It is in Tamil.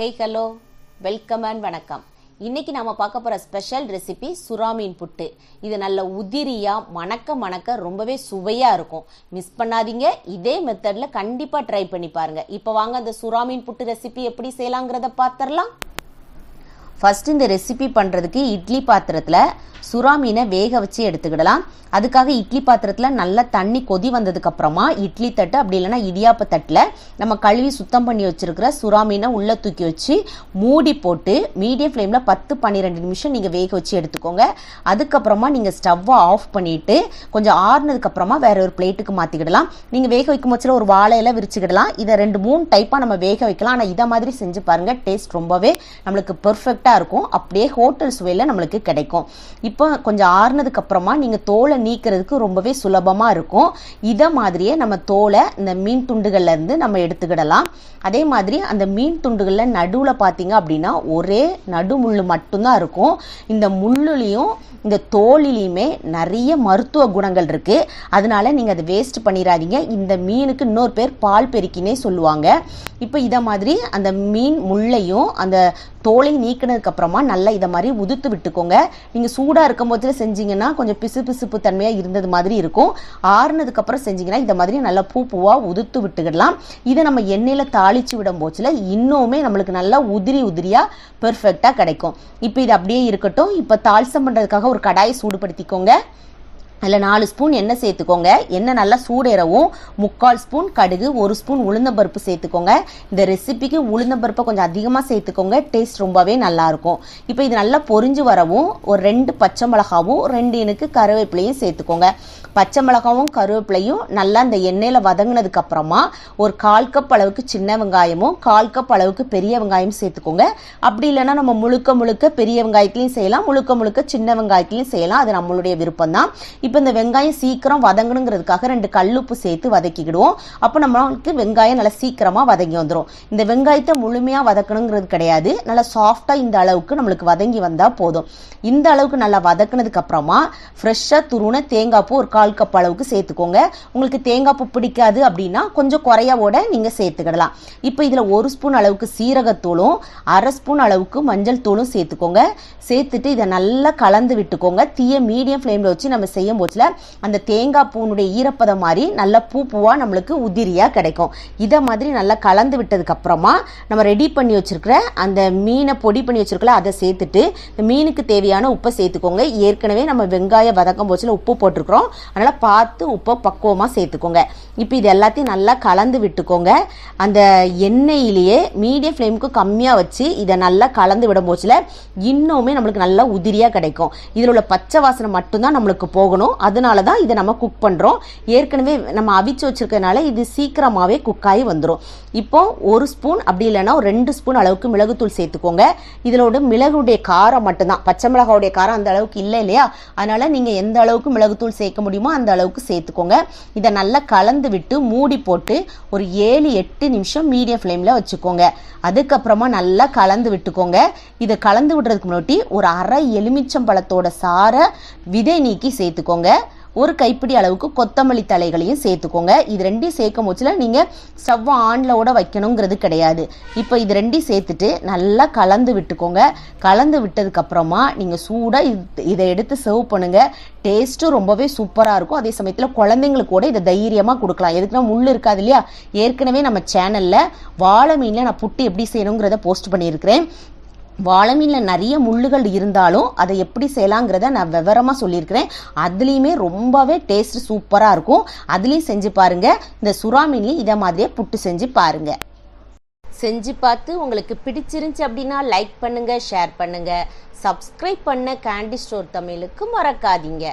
ஹே ஹலோ வெல்கம் அண்ட் வணக்கம். இன்னைக்கு நாம பார்க்க போற ஸ்பெஷல் ரெசிபி சுறாமீன் புட்டு. இது நல்ல உதிரியா மணக்க மணக்க ரொம்பவே சுவையா இருக்கும். மிஸ் பண்ணாதீங்க. இதே மெத்தட்ல கண்டிப்பா ட்ரை பண்ணி பாருங்க. இப்போ வாங்க அந்த சுறாமீன் புட்டு ரெசிபி எப்படி செய்யலாங்கிறத பார்த்துடலாம் ஃபர்ஸ்ட் இந்த ரெசிபி பண்ணுறதுக்கு இட்லி பாத்திரத்தில் சுறா மீனை வேக வச்சு எடுத்துக்கிடலாம். அதுக்காக இட்லி பாத்திரத்தில் நல்லா தண்ணி கொதி வந்ததுக்கு அப்புறமா இட்லி தட்டு அப்படி இல்லைன்னா இடியாப்ப தட்டில் நம்ம கழுவி சுத்தம் பண்ணி வச்சிருக்கிற சுறா மீனை உள்ளே தூக்கி வச்சு மூடி போட்டு மீடியம் ஃப்ளேமில் பத்து பன்னிரெண்டு நிமிஷம் நீங்கள் வேக வச்சு எடுத்துக்கோங்க. அதுக்கப்புறமா நீங்கள் ஸ்டவ்வை ஆஃப் பண்ணிவிட்டு கொஞ்சம் ஆறுனதுக்கப்புறமா வேற ஒரு பிளேட்டுக்கு மாற்றிக்கிடலாம் நீங்கள் வேக வைக்கும் பட்சத்தில் ஒரு வாழை விரிச்சுக்கிடலாம். இதை ரெண்டு மூணு டைப்பாக நம்ம வேக வைக்கலாம். ஆனால் இதை மாதிரி செஞ்சு பாருங்கள் டேஸ்ட் ரொம்பவே நம்மளுக்கு பெர்ஃபெக்டாக இருக்கும். அப்படியே ஹோட்டல் சுவையில் நம்மளுக்கு கிடைக்கும். இப்போ கொஞ்சம் ஆறுனதுக்கு அப்புறமா நீங்கள் தோலை நீக்கிறதுக்கு ரொம்பவே சுலபமாக இருக்கும். இதை மாதிரியே நம்ம தோலை இந்த மீன் துண்டுகள்லேருந்து நம்ம எடுத்துக்கிடலாம். அதே மாதிரி அந்த மீன் துண்டுகளில் நடுவில் பார்த்தீங்க அப்படின்னா ஒரே நடுமுள்ளு மட்டும்தான் இருக்கும். இந்த முள்ளுலேயும் இந்த தோலிலையுமே நிறைய மருத்துவ குணங்கள் இருக்கு. அதனால நீங்கள் அதை வேஸ்ட் பண்ணிடாதீங்க. இந்த மீனுக்கு இன்னொரு பேர் பால் பெருக்கினே சொல்லுவாங்க. இப்போ இதை மாதிரி அந்த மீன் முள்ளையும் அந்த தோலை நீக்கினதுக்கு அப்புறமா நல்லா இதை மாதிரி உதுத்து விட்டுக்கோங்க. நீங்கள் சூடாக இருக்கும் போதுல செஞ்சீங்கன்னா கொஞ்சம் பிசு பிசுப்பு தன்மையாக இருந்தது மாதிரி இருக்கும். ஆறுனதுக்கு அப்புறம் செஞ்சீங்கன்னா இந்த மாதிரி நல்லா பூ பூவாக உதுத்து விட்டுக்கிடலாம். இதை நம்ம எண்ணெயில் தாளிச்சு விடும் போச்சுல இன்னுமே நம்மளுக்கு நல்லா உதிரி உதிரியாக பெர்ஃபெக்டாக கிடைக்கும். இப்போ இது அப்படியே இருக்கட்டும். இப்போ தாளிசம் பண்ணுறதுக்காக ஒரு கடாயை சூடுபடுத்திக்கோங்க. அதில் நாலு ஸ்பூன் எண்ணெய் சேர்த்துக்கோங்க. எண்ணெய் நல்லா சூடேறவும். முக்கால் ஸ்பூன் கடுகு ஒரு ஸ்பூன் உளுந்தம்பருப்பு சேர்த்துக்கோங்க. இந்த ரெசிபிக்கு உளுந்தம்பருப்பை கொஞ்சம் அதிகமாக சேர்த்துக்கோங்க. டேஸ்ட் ரொம்பவே நல்லாயிருக்கும் இப்போ இது நல்லா பொறிஞ்சு வரவும் ஒரு ரெண்டு பச்சை மிளகாவும் ரெண்டு இனுக்கு கருவேப்பிலையும் சேர்த்துக்கோங்க. பச்சை மிளகாவும் கருவேப்பிலையும் நல்லா இந்த எண்ணெயில் வதங்கினதுக்கப்புறமா ஒரு கால் கப் அளவுக்கு சின்ன வெங்காயமும் கால் கப் அளவுக்கு பெரிய வெங்காயம் சேர்த்துக்கோங்க. அப்படி இல்லைன்னா நம்ம முழுக்க முழுக்க பெரிய வெங்காயத்துலையும் செய்யலாம் முழுக்க முழுக்க சின்ன வெங்காயத்துலையும் செய்யலாம். அது நம்மளுடைய விருப்பம் தான் இப்போ இந்த வெங்காயம் சீக்கிரம் வதங்கணுங்கிறதுக்காக ரெண்டு கல்லுப்பு சேர்த்து வதக்கிக்கிடுவோம். அப்போ நம்மளுக்கு வெங்காயம் நல்லா சீக்கிரமாக வதங்கி வந்துடும் இந்த வெங்காயத்தை முழுமையாக வதக்கணுங்கிறது கிடையாது. நல்லா சாஃப்டாக இந்த அளவுக்கு நம்மளுக்கு வதங்கி வந்தால் போதும். இந்த அளவுக்கு நல்லா வதக்குனதுக்கு அப்புறமா ஃப்ரெஷ்ஷாக துருணை தேங்காய் பூ ஒரு கால் கப் அளவுக்கு சேர்த்துக்கோங்க. உங்களுக்கு தேங்காய் பூ பிடிக்காது அப்படின்னா கொஞ்சம் குறையாவோட நீங்கள் சேர்த்துக்கிடலாம். இப்போ இதில் ஒரு ஸ்பூன் அளவுக்கு சீரகத்தூளும் அரை ஸ்பூன் அளவுக்கு மஞ்சள் தூளும் சேர்த்துக்கோங்க. சேர்த்துட்டு இதை நல்லா கலந்து விட்டுக்கோங்க. தீய மீடியம் ஃப்ளேமில் வச்சு நம்ம செய்யும் போச்சுல அந்த தேங்காய் பூனுடைய ஈரப்பதம் மாதிரி நல்ல பூ பூவாக நம்மளுக்கு உதிரியாக கிடைக்கும். இதை மாதிரி நல்லா கலந்து விட்டதுக்கப்புறமா நம்ம ரெடி பண்ணி வச்சிருக்கிற அந்த மீனை பொடி பண்ணி வச்சுருக்கல அதை சேர்த்துட்டு இந்த மீனுக்கு தேவையான உப்பை சேர்த்துக்கோங்க. ஏற்கனவே நம்ம வெங்காயம் வதக்கம் போச்சுல உப்பு போட்டிருக்கிறோம். அதனால் பார்த்து உப்பை பக்குவமாக சேர்த்துக்கோங்க. இப்போ இது எல்லாத்தையும் நல்லா கலந்து விட்டுக்கோங்க. அந்த எண்ணெயிலேயே மீடியம் ஃப்ளேமுக்கு கம்மியாக வச்சு இதை நல்லா கலந்து விடும் போச்சுல இன்னுமே நம்மளுக்கு நல்லா உதிரியாக கிடைக்கும். இதில் உள்ள பச்சை வாசனை மட்டும்தான் நம்மளுக்கு போகணும். அதனால தான் இதை நம்ம குக் பண்ணுறோம் ஏற்கனவே நம்ம அவிச்சு வச்சிருக்கனால இது சீக்கிரமாகவே குக் ஆகி வந்துடும் இப்போ ஒரு ஸ்பூன் அப்படி இல்லைன்னா ஒரு ரெண்டு ஸ்பூன் அளவுக்கு மிளகுத்தூள் சேர்த்துக்கோங்க. இதனோட மிளகுடைய காரம் மட்டும்தான். பச்சை மிளகாவுடைய காரம் அந்த அளவுக்கு இல்லை இல்லையா? அதனால நீங்கள் எந்த அளவுக்கு மிளகுத்தூள் சேர்க்க முடியுமோ அந்த அளவுக்கு சேர்த்துக்கோங்க. இதை நல்லா கலந்து விட்டு மூடி போட்டு ஒரு ஏழு எட்டு நிமிஷம் மீடியம் ஃப்ளேமில் வச்சுக்கோங்க. அதுக்கப்புறமா நல்லா கலந்து விட்டுக்கோங்க. இதை கலந்து விடுறதுக்கு முன்னாடி ஒரு அரை எலுமிச்சம் பழத்தோட சாரை விதை நீக்கி சேர்த்துக்கோங்க. ஒரு கைப்பிடி அளவுக்கு கொத்தமல்லி தலைகளையும் சேர்த்துக்கோங்க. இது ரெண்டையும் சேர்க்கும் போச்சுல நீங்கள் ஸ்டவ் ஆன்லோட வைக்கணுங்கிறது கிடையாது. இப்போ இது ரெண்டையும் சேர்த்துட்டு நல்லா கலந்து விட்டுக்கோங்க. கலந்து விட்டதுக்கப்புறமா நீங்கள் சூடாக இது இதை எடுத்து சர்வ் பண்ணுங்க. டேஸ்ட்டும் ரொம்பவே சூப்பராக இருக்கும். அதே சமயத்தில் குழந்தைங்களுக்கு கூட இதை தைரியமாக கொடுக்கலாம். எதுக்குன்னா முள் இருக்காது இல்லையா? ஏற்கனவே நம்ம சேனலில் வாழை மீனில் நான் புட்டு எப்படி செய்யணுங்கிறத போஸ்ட் பண்ணியிருக்கிறேன். வாழை மீனில் நிறைய முள்ளுகள் இருந்தாலும் அதை எப்படி செய்யலாங்கிறத நான் விவரமாக சொல்லியிருக்கிறேன். அதுலேயுமே ரொம்பவே டேஸ்ட் சூப்பராக இருக்கும். அதுலேயும் செஞ்சு பாருங்கள் இந்த சுறாமீன்லேயும் இதை மாதிரியே புட்டு செஞ்சு பாருங்கள் செஞ்சு பார்த்து உங்களுக்கு பிடிச்சிருந்துச்சு அப்படின்னா லைக் பண்ணுங்க ஷேர் பண்ணுங்க. சப்ஸ்கிரைப் பண்ண கேண்டி ஸ்டோர் தமிழுக்கு மறக்காதீங்க.